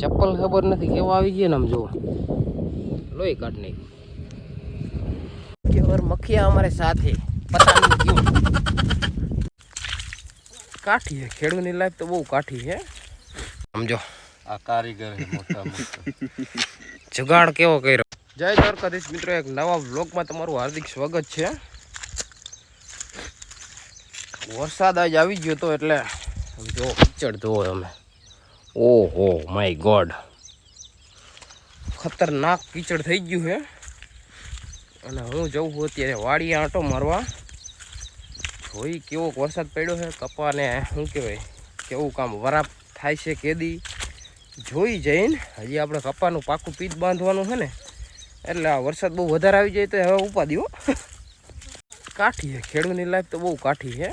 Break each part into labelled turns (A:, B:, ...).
A: ચપ્પલ ખબર નથી કેવા આવી ગયા ને આમ જુઓ. લોહી કાઢ નહીં કેવર મખિયા અમારે સાથે. પતા કાઠી હે ખેડૂતની લાઈફ તો બહુ કાઠી હે સમજો
B: આ કારીગર મોટા મોટા.
A: જગાડ કેવો કર્યો. જય દ્વારકાધીશ મિત્રો એક નવા વ્લોગમાં તમારું હાર્દિક સ્વાગત છે. વરસાદ આજ આવી ગયો તો એટલે જો કિચડ ધોવો તમે ઓહો માય ગોડ ખતરનાક કીચડ થઈ ગયું છે. અને હું જઉં છું અત્યારે વાડીએ આંટો મારવા. જોઈ કેવો વરસાદ પડ્યો છે. કપાને શું કહેવાય, કેવું કામ વરાપ થાય છે કેદી. જોઈ જઈને હજી આપણે કપાનું પાકું પીત બાંધવાનું છે ને. એટલે આ વરસાદ બહુ વધારે આવી જાય તો હવે ઉપાદી હો. કાઠી છે. ખેડૂતની લાઈફ તો બહુ કાઠી છે.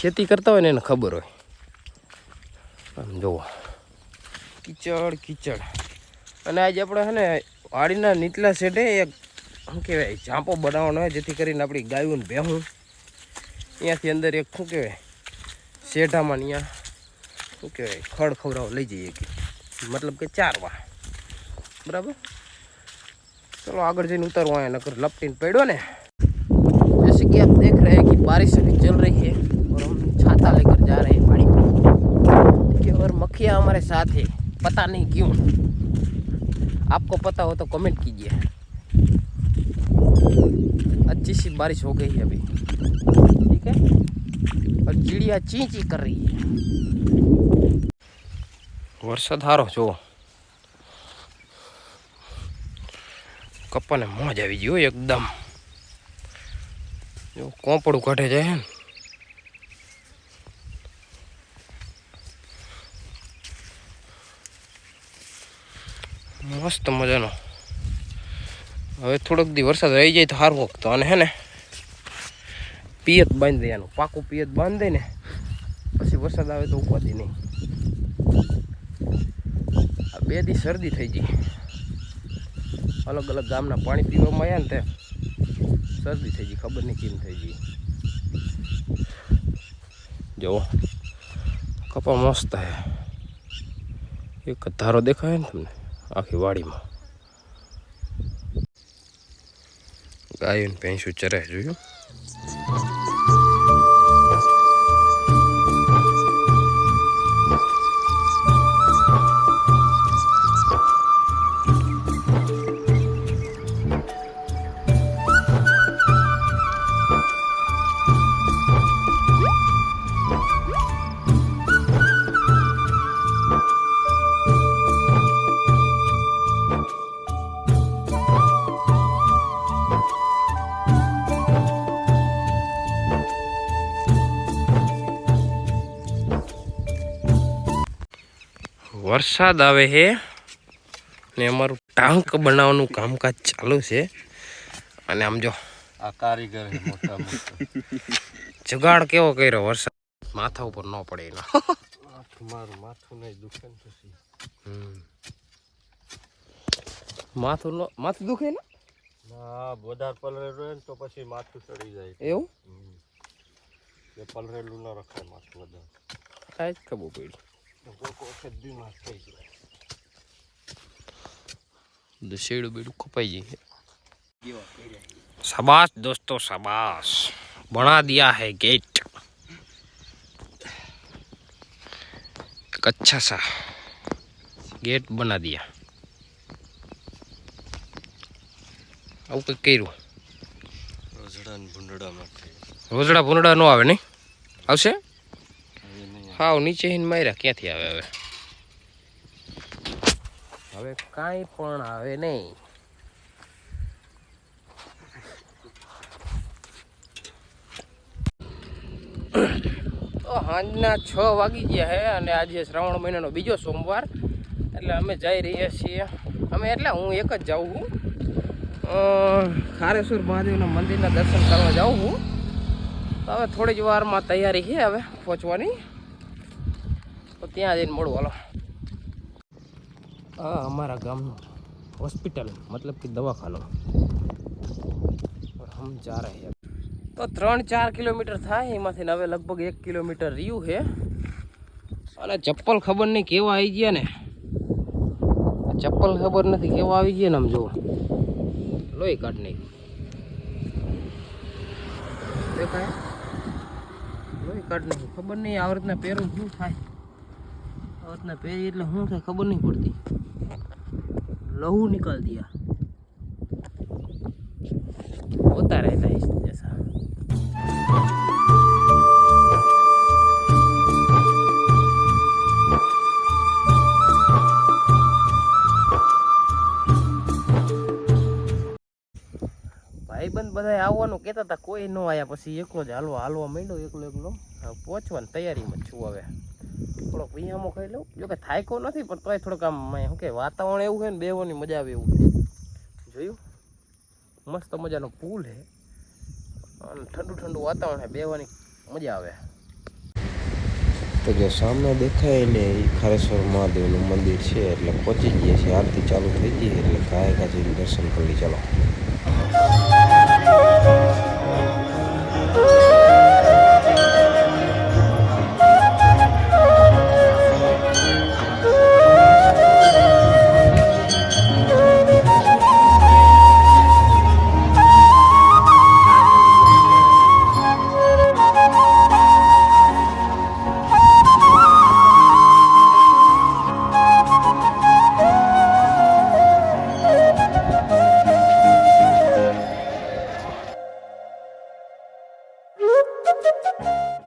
A: ખેતી કરતા હોય ને એને ખબર હોય. જુઓ કીચડ કીચડ. અને આજે આપણે છે ને વાડીના નીચલા શેઢે એક, શું કહેવાય ચાંપો બનાવવાનો હોય, જેથી કરીને આપણી ગાયું ભેહું. અહીંયાથી અંદર એક, શું કહેવાય, શેઢામાં અહીંયા, શું કહેવાય, ખડ ખવડાવ, લઈ જઈએ કે. મતલબ કે ચારવા. બરાબર? ચલો આગળ જઈને ઉતારવા અહીંયા નકર લપટીને પડ્યો ને. જૈસે કે આપ દેખ રહે કે બારિશ અભી રહી હૈ हमारे साथ है पता नहीं क्यों आपको पता हो तो कमेंट कीजिए अच्छी सी बारिश हो गई है अभी ठीक है और चिड़िया ची ची कर रही है વરસાદ સારો જુઓ કપ્પાને મોજ આવી ગઈ હો એકદમ જો કોંપડું કાઢે જાય ને મસ્ત મજાનો. હવે થોડોક દી વરસાદ રહી જાય તો સારું તો અને હે ને પિયત બાંધી દે એનું પાકું પિયત બાંધી દે ને પછી વરસાદ આવે તો ઉપાધી નહીં. આ બે દી શરદી થઈ ગઈ. અલગ અલગ ગામના પાણી પીવામાં આવ્યા ને તે શરદી થઈ ગઈ, ખબર નહીં કેમ થઈ ગઈ. જુઓ, કપા મસ્ત હે એક જ ધારો દેખાય ને તમને? આખી વાડીમાં. ગાયો ભેંસું ચરે જોયું? વરસાદ આવે છે ને અમારું ટાંક બનાવવાનું કામકાજ ચાલુ છે. અને આમ જો
B: આ કારીગર છે મોટા મોટા.
A: જગાડ કેવો કર્યો વરસાદ? માથા ઉપર ન પડે એનો.
B: મારું માથું નહીં દુખે ને પછી.
A: હમ. માથું ન માથું દુખે ને?
B: ના વધારે પલરેલું હોય ને તો પછી માથું ચડી જાય.
A: એવું.
B: એ પલરેલું ન રખાય માથું વધારે
A: કાંઈ જ ખબર પડી.
B: તો કોઈક વખત બીમાર થઈ જાય
A: દશેડું બેડું કપાઈ જાય शाबाश दोस्तों शाबाश बना दिया है गेट एक अच्छा सा गेट बना दिया આવું કંઈક કર્યું
B: રોજડા ને ભૂંડડા માટે
A: રોજડા ભૂંડડા ન આવે નહીં આવશે
B: હવે
A: નીચે હિન માર્યા, ક્યાંથી આવે હવે? હવે કાંઈ પણ આવે નહીં. તો સાંજના છ વાગી ગયા છે અને આજે શ્રાવણ મહિનાનો બીજો સોમવાર, એટલે અમે જઈ રહ્યા છીએ. અમે એટલે હું એક જ જાઉં છું. ખારેશ્વર મહાદેવના મંદિરના દર્શન કરવા જાઉં છું. હવે થોડી જ વારમાં તૈયારી છે હવે પહોંચવાની. ત્યાં જઈને મળું હાલો. આ અમારા ગામનું હોસ્પિટલ મતલબ કે દવાખાનું. હમ જા રહ્યા તો ત્રણ ચાર કિલોમીટર થાય એમાંથી હવે લગભગ એક કિલોમીટર રહ્યું છે. અને ચપ્પલ ખબર નહીં કેવા આવી ગયા ને. ચપ્પલ ખબર નથી કેવા આવી ગયા ને આમ જો લોહી કાઢ નહીં દેખાય? લોહી કાઢ નહીં ખબર નહીં આ રીતના પહેરું શું થાય. આ રીતના પહેરી એટલે શું થાય ખબર નહીં પડતી. લહુ નીકળ દિયા હોતા રહેતા કહેતા હતા, કોઈ ન આવ્યા પછી એકલો જ હાલવા હાલવા માંડ્યો, એકલો એકલો. પહોંચવાની તૈયારીમાં છું હવે. થોડોક વિયામો ખાઈ લઉં. જો કે થાયકો નથી, પણ તોય થોડુંક આમ શું કે વાતાવરણ એવું છે ને બેવાની મજા આવે એવું છે. જોયું? મસ્ત મજાનો પુલ છે. અને ઠંડુ ઠંડુ વાતાવરણ છે બેવાની મજા આવે. તો જો સામે દેખાય ને એ ખારેશ્વર મહાદેવનું મંદિર છે, એટલે પહોંચી ગયા છીએ. આરતી ચાલુ થઈ ગઈ એટલે ગાય ગાજીને દર્શન કરી ચાલો.